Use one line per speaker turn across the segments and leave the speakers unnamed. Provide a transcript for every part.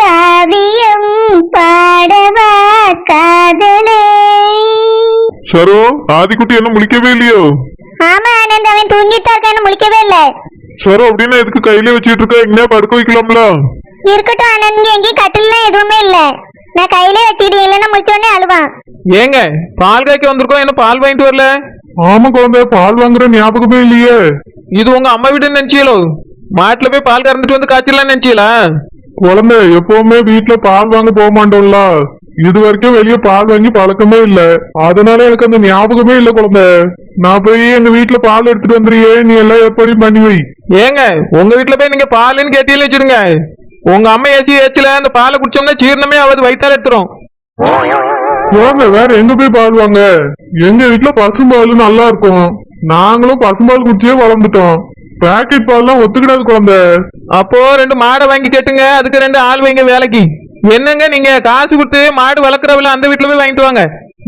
காவியம் பாடவா காதலே.
சரோ ஆதிக்குட்டி என்ன முழிக்கவே இல்லையோ?
ஆமா ஆனந்த் அவன் தூங்கிட்டு இருக்கான்னு முழிக்கவே இல்ல.
சரோ அப்படின்னா எதுக்கு கையில வச்சிட்டு இருக்க? எங்கேயா படுக்க வைக்கலாம்ல?
இருக்கட்டும் ஆனந்த் எங்கேயும் கட்டிலாம் எதுவுமே இல்ல. நான் கையிலே வச்சுக்கிட்டு இல்லைன்னா முடிச்சோடனே அழுவான்.
ஏங்க பால் காய்க்க வந்திருக்கோம் என்ன பால் வாங்கிட்டு வரல?
ஆமா குழந்தை பால் வாங்குற ஞாபகமே இல்லையே.
இது உங்க அம்மா வீடுன்னு நினைச்சீங்களோ? மாட்டுல போய் பால் கறந்துட்டு வந்து காய்ச்சலாம் நினைச்சீங்களா?
குழந்தை எப்பவுமே வீட்டுல பால் வாங்க போக மாட்டோம்ல. இது வரைக்கும் வெளியே பால் வாங்கி பழக்கமே இல்ல. அதனால எனக்கு அந்த ஞாபகமே இல்ல குழந்தை. நான் போய் எங்க வீட்டுல பால் எடுத்துட்டு வந்துறியே நீ எல்லாம் ஏற்பாடையும் பண்ணி வை.
ஏங்க உங்க வீட்டுல போய் நீங்க பாலுன்னு கேட்டீங்கன்னு வச்சிருங்க உங்க அம்மா ஏசி ஏச்சுல அந்த பாலை குடிச்சோம்னா ஜீரணமே ஆகுது வயித்தால எடுத்துரும்.
குழந்தை வேற எங்க போய் பால் வாங்க? எங்க வீட்டுல பசும்பால் நல்லா இருக்கும். நாங்களும் பசும்பால் குடிச்சே வளர்ந்துட்டோம். பாக்கெட் பால்லாம் ஒத்துக்கிடாது குழந்தை.
அப்போ ரெண்டு மாடை வாங்கி கேட்டுங்க. அதுக்கு ரெண்டு ஆள் வைங்க வேலைக்கு. என்னங்க நீங்க? காசு கொடுத்து மாடு வளர்க்குறவள அந்த வீட்டுல போய் வாங்கிட்டு வாங்க.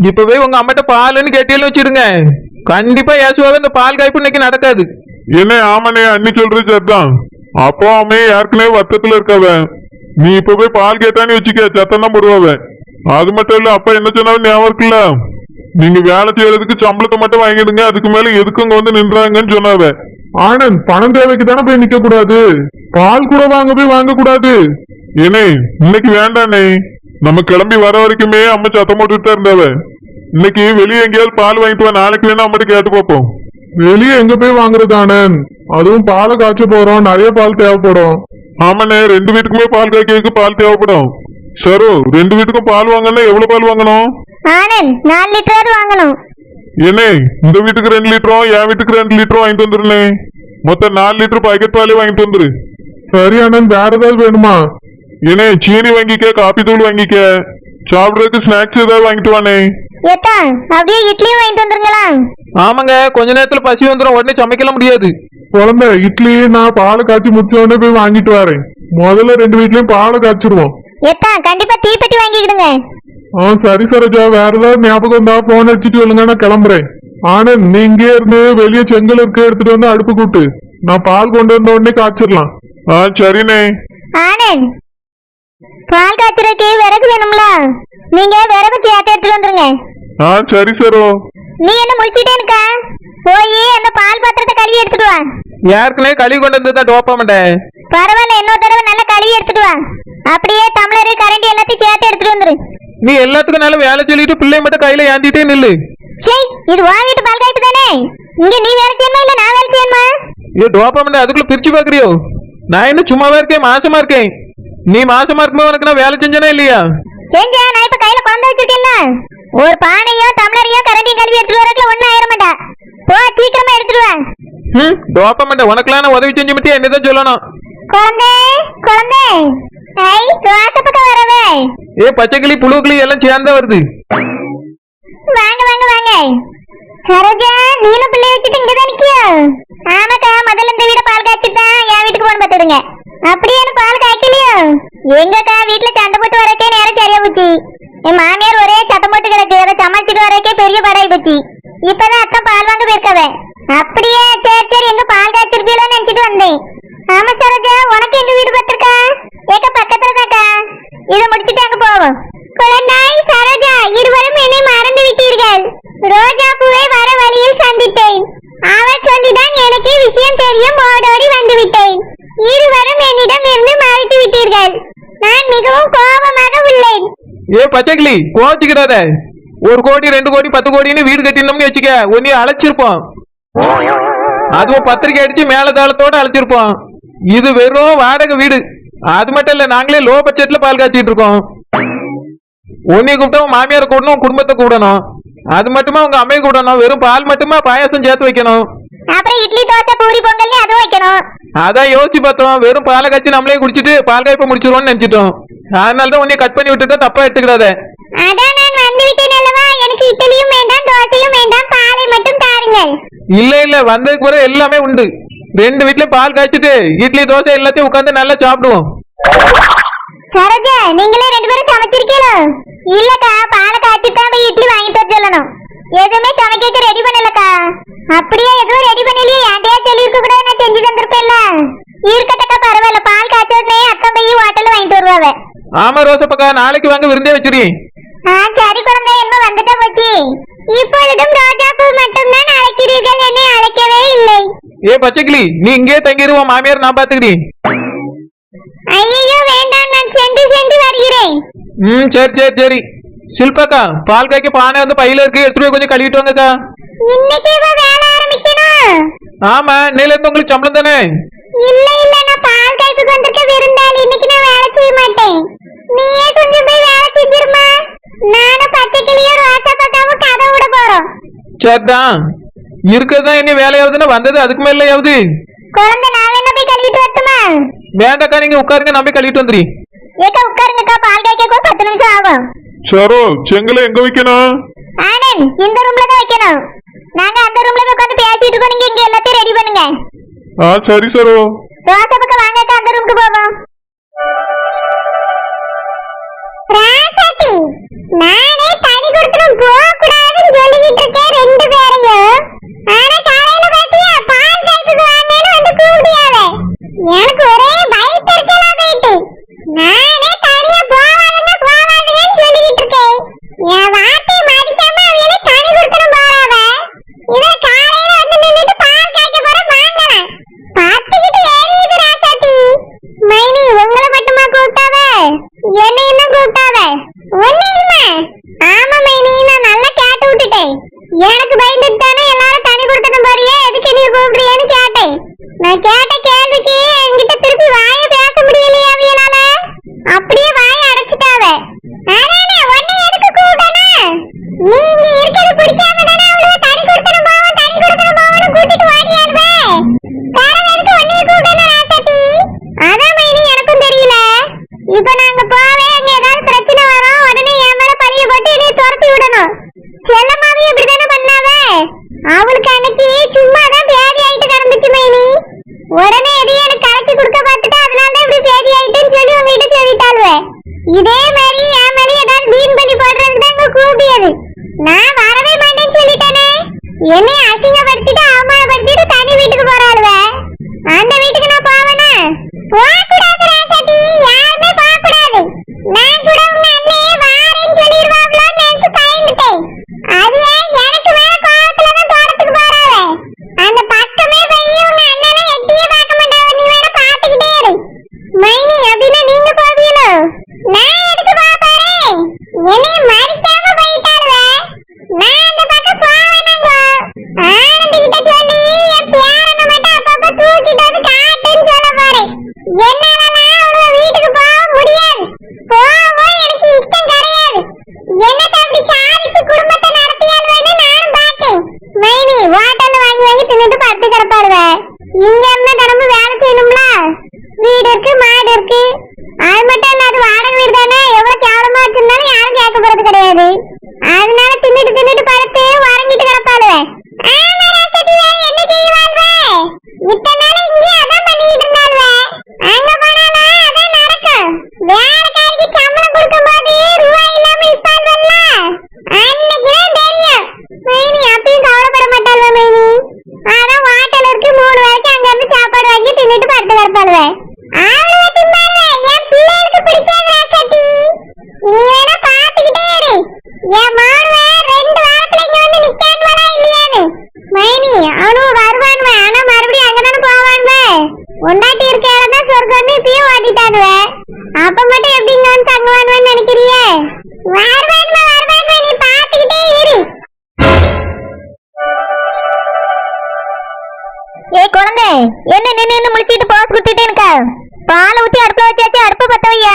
இப்ப போய் உங்க அம்மாட்ட பாலுன்னு கேட்டீங்கன்னு வச்சிடுங்க. கண்டிப்பா ஏசுவாவே இந்த பால் காய்ப்பு இன்னைக்கு நடக்காது.
என்ன ஆமாண்ணே அண்ணி சொல்றது சரிதான். அப்போ அவன் ஏற்கனவே வருத்தத்துல இருக்கவன் நீ இப்ப போய் பால் கேட்டான்னு வச்சுக்க சத்தம் தான் போடுவாவன் அது மட்டும் இல்ல அப்பா என்ன சொன்னாலும் ஞாபகம் இருக்குல்ல? நீங்க வேலை செய்யறதுக்கு சம்பளத்தை மட்டும் வாங்கிடுங்க. அதுக்கு மேல எதுக்கு வந்து நின்றாங்கன்னு சொன்னாவ. ஆனந்த் பணம் தேவைக்கு தானே போய் நிக்க கூடாது. பால் கூட வாங்க போய் வாங்க கூடாது. ஏனே இன்னைக்கு வேண்டானே நம்ம கிளம்பி வர வரைக்குமே அம்மா சத்தம் போட்டுட்டு இருந்தவ. இன்னைக்கு வெளியே எங்கேயாவது பால் வாங்கிட்டு வா நாளைக்கு வேணா அம்மாட்ட கேட்டு பார்ப்போம். வெளியே எங்க போய் வாங்குறது ஆனந்த்? அதுவும் பாலை காய்ச்ச போறோம் நிறைய பால் தேவைப்படும். ஆமாண்ணே ரெண்டு வீட்டுக்குமே பால் காய்க்கிறதுக்கு பால் தேவைப்படும். சரோ ரெண்டு வீட்டுக்கும் பால் வாங்கினா எவ்வளவு பால் வாங்கணும்?
ஆனந்த் நாலு லிட்டராவது வாங்கணும்
என்னே இந்த வீட்டுக்கு ரெண்டு லிட்டரும் என் வீட்டுக்கு ரெண்டு லிட்டரும் வாங்கிட்டு வந்துருனே மொத்தம் நாலு லிட்டர் பாக்கெட் பாலே வாங்கிட்டு வந்துரு சரி ஆனந்த் வேற ஏதாவது வேணுமா ஏனே சீனி வாங்கிக்க காப்பி தூள் வாங்கிக்க சாப்பிடுறதுக்கு ஸ்நாக்ஸ் ஏதாவது வாங்கிட்டு வானே
ஏத்தா அப்படியே இட்லியும் வாங்கிட்டு வந்துருங்களா
ஆமாங்க கொஞ்ச நேரத்துல பசி வந்துடும் உடனே சமைக்கலாம் முடியாது
குழந்தை இட்லி நான் பாலை காய்ச்சி முடிச்ச உடனே போய் வாங்கிட்டு வரேன் முதல்ல ரெண்டு வீட்லயும் பாலை காய்ச்சிருவோம்
ஏத்தா கண்டிப்பா தீப்பெட்டி வாங்கிக்கிடுங்க
ஆ சரி சரோஜா வேற ஏதாவது ஞாபகம் இருந்தா போன் அடிச்சிட்டு சொல்லுங்க நான் கிளம்புறேன் ஆனந்த் நீ இங்கே இருந்து வெளியே செங்கல் இருக்க எடுத்துட்டு வந்து அடுப்பு கூட்டு நான் பால் கொண்டு வந்த உடனே காய்ச்சிடலாம் ஆ சரிண்ணே
ஆனந்த் பால் காய்ச்சறதுக்கு விறகு வேணும்ல நீங்க விறகு சேர்த்து எடுத்துட்டு வந்துருங்க
ஆ சரி சரோ
நீ என்ன முடிச்சிட்டே இருக்கா போய் அந்த பால் பாத்திரத்தை கழுவி எடுத்துட்டு வா
ஏற்கனவே கழுவி கொண்டு வந்து தான் டோப்பா மாட்டேன்
பரவாயில்ல இன்னொரு தடவை நல்லா கழுவி எடுத்துட்டு வா அப்படியே டம்ளரு கரண்டி எல்லாத்தையும் சேர்த்து எடுத்துட்டு வந்துரு
நீ எல்லாத்துக்கும் நல்ல வேலை சொல்லிட்டு பிள்ளை மட்டும் கையில ஏந்திட்டே நில்லு.
சே இது வா வீட்டு பால் காய்ப்பு தானே? இங்க நீ வேலை செய்யணுமா இல்ல நான் வேலை செய்யணுமா?
ஏ டோப்பா மாட்டேன் அதுக்குள்ள பிரிச்சு பாக்குறியோ? நான் என்ன சும்மாவா இருக்கேன் மாசமா இருக்கேன்? நீ மாசமா இருக்கும்போது உனக்கு நான் வேலை செஞ்சேனா இல்லையா?
செஞ்சா நான் இப்ப கையில குழந்தை வச்சிருக்கேன்ல. ஒரு பானையும் டம்ளரையும் கரண்டியும் கழுவி எடுத்துட்டு வரதுல ஒண்ணும் ஆயிர மாட்டா. போ சீக்கிரமா எடுத்துட்டு வா.
ம் டோப்பா மாட்டேன் உனக்கெல்லாம் நான் உதவி செஞ்சு மட்டும் என்னதான் சொல்லணும்?
குழந்தை குழந்தை. ஐ வாசப்பக்கம் வரவே.
ஏ பச்சைக்கிளி புழுக்கிளி எல்லாம் சேர்ந்தா வருது.
வாங்க வாங்க வாங்க. சரோஜா நீனும் பிள்ளை வச்சுட்டு இங்க தான் நிக்கியோ? ஆமாக்கா முதல்ல இந்த வீட பால் காய்ச்சிட்டு தான் என் வீட்டுக்கு போன பார்த்துடுங்க. அப்படியே எனக்கு பால் காய்க்கலையோ? எங்கக்கா வீட்டுல சண்டை போட்டு வரக்கே நேரம் சரியா போச்சு. என் மாமியார் ஒரே சத்தம் போட்டு கிடக்கு. அதை சமாளிச்சுட்டு வரக்கே பெரிய படாய் போச்சு. இப்பதான் அத்தான் பால் வாங்க போயிருக்கவன் அப்படியே சரி சரி எங்க பால் காய்ச்சிருப்பீங்களோ நினைச்சிட்டு வந்தேன் ஆமா சரோஜா உனக்கு எங்க வீடு பார்த்திருக்கா ஏக்க பக்கத்துல தாக்கா இதை முடிச்சிட்டு அங்க போவோம் குழந்தாய் சரோஜா இருவரும் என்னை மறந்து விட்டீர்கள் ரோஜா பூவை வர வழியில் சந்தித்தேன் அவர் சொல்லிதான் எனக்கு விஷயம் தெரியும் ஓடோடி வந்து விட்டேன் இருவரும் என்னிடம் இருந்து மறைத்து விட்டீர்கள் நான் மிகவும் கோபமாக உள்ளேன்
ஏ பச்சைக்கிளி கோச்சுக்கிடாத ஒரு கோடி ரெண்டு கோடி பத்து கோடின்னு வீடு கட்டினோம்னு வச்சுக்க உன்னைய அழைச்சிருப்போம். அதுவும் பத்திரிக்கை அடிச்சு மேல தாளத்தோட அழைச்சிருப்போம். இது வெறும் வாடகை வீடு. அது மட்டும் இல்ல நாங்களே லோ பட்ஜெட்ல பால் காய்ச்சிட்டு இருக்கோம். உன்னை கூப்பிட்டா மாமியார் கூடணும் குடும்பத்தை கூடணும். அது மட்டுமா உங்க அம்மையை கூடணும்? வெறும் பால் மட்டுமா பாயாசம் சேர்த்து வைக்கணும்?
அப்புறம் இட்லி தோசை பூரி பொங்கல்னு அதுவும் வைக்கணும்.
அதான் யோசிச்சு பார்த்தோம். வெறும் பாலை காய்ச்சி நம்மளே குடிச்சிட்டு பால் காய்ப்ப முடிச்சிருவோம்னு நினைச்சிட்டோம். அதனால தான் உன்னை கட் பண்ணி விட்டுட்டா தப்பா எடுத்துக்கிடாத
அதான் நான் வந்து விட்டேன் அல்லவா? எனக்கு இட்லியும் வேண்டாம் தோசையும் வேண்டாம் பாலை மட்டும் தாருங்கள்.
இல்ல இல்ல வந்ததுக்கு பிறகு எல்லாமே உண்டு. ரெண்டு வீட்லயும் பால் காய்ச்சிட்டு இட்லி தோசை எல்லாத்தையும் உட்காந்து நல்லா சாப்பிடுவோம்.
சரோஜா நீங்களே ரெண்டு பேரும் சமைச்சிருக்கீங்களோ? இல்லக்கா பாலை காய்ச்சி தான் போய் இட்லி வாங்கிட்டு வர சொல்லணும். எதுவுமே சமைக்க ரெடி பண்ணலக்கா. அப்படியே எதுவும் ரெடி பண்ணலையே என்கிட்டயே சொல்லியிருக்க கூட நான் செஞ்சு தந்திருப்பேன்ல. இருக்கட்டக்கா பரவாயில்ல பால் காய்ச்ச உடனே அத்தம் போய் ஹோட்டல்ல வாங்கிட்டு வருவாவ
ஆமா ரோசப்பக்கா. நாளைக்கு வாங்க விருந்தே வச்சிருக்கேன்
சரி குழந்தை என்ன வந்துட்டா போச்சு? இப்பொழுதும் ரோஜாப்பூ மட்டும்தான் அழைக்கிறீர்கள் என்னை அழைக்கவே இல்லை.
ஏ பச்சைக்கிளி நீ இங்கே தங்கிடுவோம் மாமியார் நான் பாத்துக்கிறேன்
ஐயோ வேண்டாம் நான் சென்று சென்று வருகிறேன்.
ம் சரி சரி சரி. சில்பாக்கா பால் காய்க்க பானை வந்து பையில இருக்கு எடுத்துட்டு போய் கொஞ்சம் கழுவிட்டு வாங்கக்கா.
இன்னைக்கு இவ வேலை ஆரம்பிக்கணும்.
ஆமா இன்னையில இருந்து உங்களுக்கு சம்பளம் தானே?
இல்ல இல்ல நான் பால் காய்ப்புக்கு வந்திருக்க விருந்தாளி. இன்னைக்கு நான் வேலை செய்ய மாட்டேன் நீயே கொஞ்சம் போய் வேலை செஞ்சிருமா நானும் பச்சை கிளியும் ரோசா பக்காவும் கதை விட போறோம்
சரிதான் இருக்கிறதுதான் என்ன வேலையாவதுன்னா வந்தது அதுக்கு மேலையாவது
குழந்தை நான் வேணா போய் கழுவிட்டு வரட்டுமா?
வேண்டாக்கா நீங்க உட்காருங்க நான் போய் கழுவிட்டு வந்துறீ
ஏக்கா உட்காருங்கக்கா பால் காய்க்க கூட பத்து நிமிஷம் ஆகும்.
சரோ செங்கலை எங்க வைக்கணும்?
ஆனந்த் இந்த ரூம்ல தான் வைக்கணும். நாங்க அந்த ரூம்ல போய் உட்காந்து பேசிட்டு இருக்கோம். நீங்க இங்க எல்லாத்தையும் ரெடி பண்ணுங்க.
ஆ சரி சரோ
ரோசா பக்கம் வாங்கக்கா அந்த ரூமுக்கு போவோம். ராசாத்தி நானே தனி கொடுத்துரும் போக கூடாதுன்னு சொல்லிக்கிட்டு ரெண்டு பேரையும். ஆனா காலையில பாத்தியா? பால் காய்ப்புக்கு வாங்கன்னு வந்து கூப்பிடியாவே. எனக்கு ஒரே பயத்தெரிச்சலா. போயிட்டு நானே தனியா போவாதுங்க போவாதுங்கன்னு சொல்லிக்கிட்டு இருக்கேன் என் வார்த்தையை மதிக்காம அவையில தனி கொடுத்துரும் போறாவ இத காலையில வந்து நின்னுட்டு பால் காய்க்க போற வாங்கலாம் பாத்துக்கிட்டு ஏறியது ராசாத்தி மைனி உங்களை மட்டுமா கூப்பிட்டாவ என்னையும் தான் கூப்பிட்டாவ ஒன்னையுமா ஆமா மைனி நான் நல்லா கேட்டு விட்டுட்டேன் எனக்கு பயந்துட்டு தானே எல்லாரும் தனி கொடுத்துட்டு போறியே எதுக்கு நீ கூப்பிடுறியேன்னு கேட்டேன் நான் கேட்ட கேள்விக்கு என்கிட்ட திருப்பி வாய பேச முடியலையா அவியலால அப்படியே வாய அடைச்சிட்டாவ அதானே உன்னை எதுக்கு கூப்பிடணும் நீ இங்க இருக்கிறது பிடிக்காம தானே அவளுக்கு தனி கொடுத்துட்டு போவோம் தனி கொடுத்துட்டு போவோம்னு கூட்டிட்டு ஓடியாள்வே வேற எதுக்கு உன்னைய கூப்பிடணும் ராசாத்தி அதான் மைனி எனக்கும் தெரியல இப்ப நாங்க போவே அங்க ஏதாவது பிரச்சனை வரும் உடனே என் மேல பழிய போட்டு என்னைய துரத்தி விடணும். செல்லம்மாவே இப்படிதானே பண்ணாவ? அவளுக்கு அன்னைக்கு சும்மா தான் பேதி ஆயிட்டு கிடந்துச்சு மைனி. உடனே எதையும் எனக்கு கலக்கி கொடுக்க பார்த்துட்டு அதனால தான் இப்படி பேதி ஆயிட்டுன்னு சொல்லி உங்ககிட்ட சொல்லிட்டாளுவே. இதே மாதிரி என் மேல ஏதாவது மீன் பலி போடுறதுக்கு தான் இங்க கூப்பிடியது. நான் வரவே மாட்டேன்னு சொல்லிட்டேனே. என்னைய அசிங்கப்படுத்திட்டு பால் ஊத்தி அடுப்புல வச்சாச்சு அடுப்பு பத்த வையா?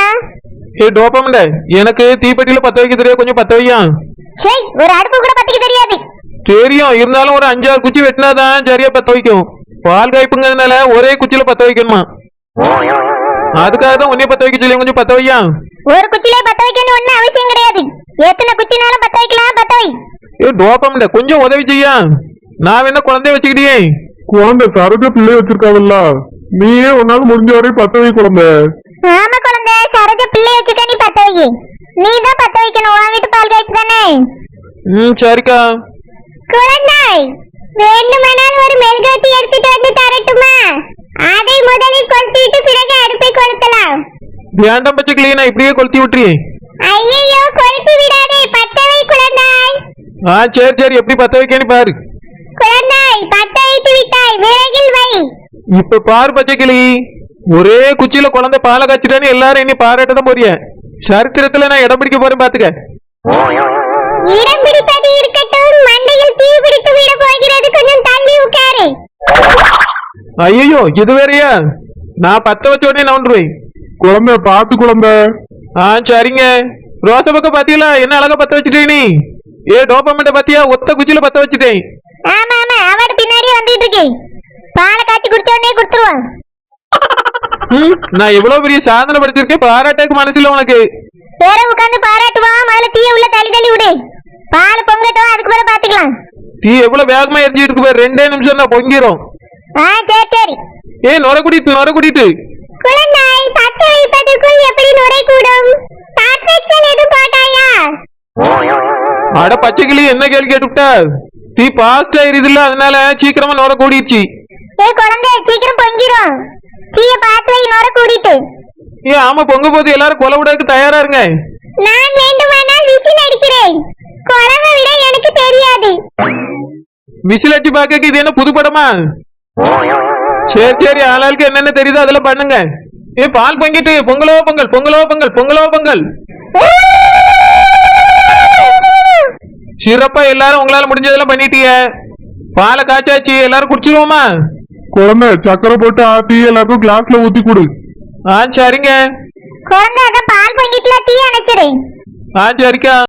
ஏ டோப்பமண்ட எனக்கு தீப்பெட்டியில பத்த வைக்க தெரியாது. கொஞ்சம் பத்த வையா?
சே ஒரு அடுப்பு கூட பத்திக்க தெரியாது.
தெரியும். இருந்தாலும் ஒரு அஞ்சாறு குச்சி வெட்டினாதான் சரியா பத்த வைக்கும். பால் காய்ப்புங்கிறதுனால ஒரே குச்சியில பத்த வைக்கணுமா? அதுக்காக தான் உன்னைய பத்த வைக்க சொல்லி கொஞ்சம் பத்த வையா?
ஒரு குச்சிலே பத்த வைக்கணும் ஒண்ணும் அவசியம் கிடையாது. எத்தனை குச்சினாலும் பத்த வைக்கலாம் பத்த வை.
ஏ டோப்பமண்ட கொஞ்சம் உதவி செய்யா. நான் வேணா குழந்தைய வச்சுக்கிட்டியே
குழந்தை சரோஜா பிள்ளை வச்சிருக்காவல்ல. நீயே உன்னால முடிஞ்ச வரை பத்து வை குழந்தை.
ஆமா குழந்தை சரோஜ பிள்ளை வச்சுக்க நீ பத்த வை. நீ தான் பத்த வைக்கணும் உன் வீட்டு பால் காய்ப்பு தானே?
ம் சரிக்கா.
குழந்தாய் வேண்டுமானால் ஒரு மெழுகுவர்த்தி எடுத்துட்டு வந்து தரட்டுமா? அதை முதலில் கொளுத்திட்டு பிறகு அடுப்பை கொளுத்தலாம்.
வேண்டாம் பச்சை கிளி நான் இப்படியே கொளுத்தி விட்டுறேன்.
ஐயையோ கொளுத்தி விடாதே பத்தவை குழந்தாய்.
ஆ சரி சரி எப்படி பத்த வைக்கன்னு பாரு.
குழந்தாய் பத்த வைத்து விட்டாய் விறகில் வை.
இப்ப பாரு பச்சை கிளி ஒரே குச்சியில குழந்தை பாலை காய்ச்சிட்டான்னு எல்லாரும் இனி பாராட்ட தான் போறிய. சரித்திரத்துல நான் இடம் பிடிக்க போறேன் பாத்துக்க.
இடம் பிடிப்பது இருக்கட்டும் மண்டையில் தீ பிடித்து விட போகிறது கொஞ்சம் தள்ளி உட்காரு.
ஐயோ இது வேறயா? நான் பத்த வச்ச உடனே நவுண்டுருவேன்
குழந்தை பார்த்து குழந்தை.
ஆ சரிங்க. ரோச பக்கம் பாத்தீங்களா? என்ன அழகா பத்த வச்சுட்டே நீ? ஏ டோப்பமெண்ட பாத்தியா? ஒத்த குச்சியில பத்த வச்சுட்டேன்.
ஆமா ஆமா அவட பின்னாடியே வந்துட்டு இருக்கு பாலை காய்ச்சி குடிச்ச உடனே கொடுத்துருவான்
நான் எவ்வளவு பெரிய சாதனை படிச்சிருக்கேன். பாராட்டக்கு மனசுல உனக்கு.
வேற உட்கார்ந்து பாராட்டுவான் முதல்ல தீய உள்ள தள்ளி தள்ளி விடு. பால் பொங்கட்டும் அதுக்கு பிறகு பாத்துக்கலாம்
நீ எவ்வளவு வேகமா எரிஞ்சிட்டு இருக்கு பாரு. ரெண்டே நிமிஷம் தான் பொங்கிரும்.
ஆ சரி சரி.
ஏ நொர குடிட்டு நொர குடிட்டு.
குழந்தாய் பத்த வைப்பதற்குள் எப்படி நுரை கூடும்? சாட்வெக்சல் எதுவும் போட்டாயா?
அட பச்சை கிளி என்ன கேள்வி கேட்டுவிட்டா? டீ பாஸ்ட் ஆயிருதுல்ல அதனால சீக்கிரமா நொர கூடிடுச்சு
ஏ குழந்தை சீக்கிரம் பொங்கிரும். தீய பார்த்து வை நுர கூடிட்டு
ஏ ஆமா பொங்க போது எல்லாரும் கொலை விடக்கு தயாரா இருங்க.
நான் வேண்டுமானால் விசில் அடிக்கிறேன். குழவை விட எனக்கு தெரியாது.
விசில் அடிச்சு பாக்க இது என்ன புது படமா? சரி சரி ஆளாளுக்கு என்னென்ன தெரியுதோ அதெல்லாம் பண்ணுங்க. ஏ பால் பொங்கிட்டு பொங்கலோ பொங்கல் பொங்கலோ பொங்கல் பொங்கலோ பொங்கல். சிறப்பா எல்லாரும் உங்களால முடிஞ்சதெல்லாம் பண்ணிட்டீங்க பாலை காய்ச்சாச்சு எல்லாரும் குடிச்சிருவோமா?
குழந்தை சக்கரை போட்டு ஆத்தி எல்லாருக்கும் கிளாஸ்ல ஊத்தி கொடு.
ஆ சரிங்க.
குழந்தை அதான் பால் பொங்கிட்டுல தீ அணைச்சிடு.
ஆ சரிக்கா.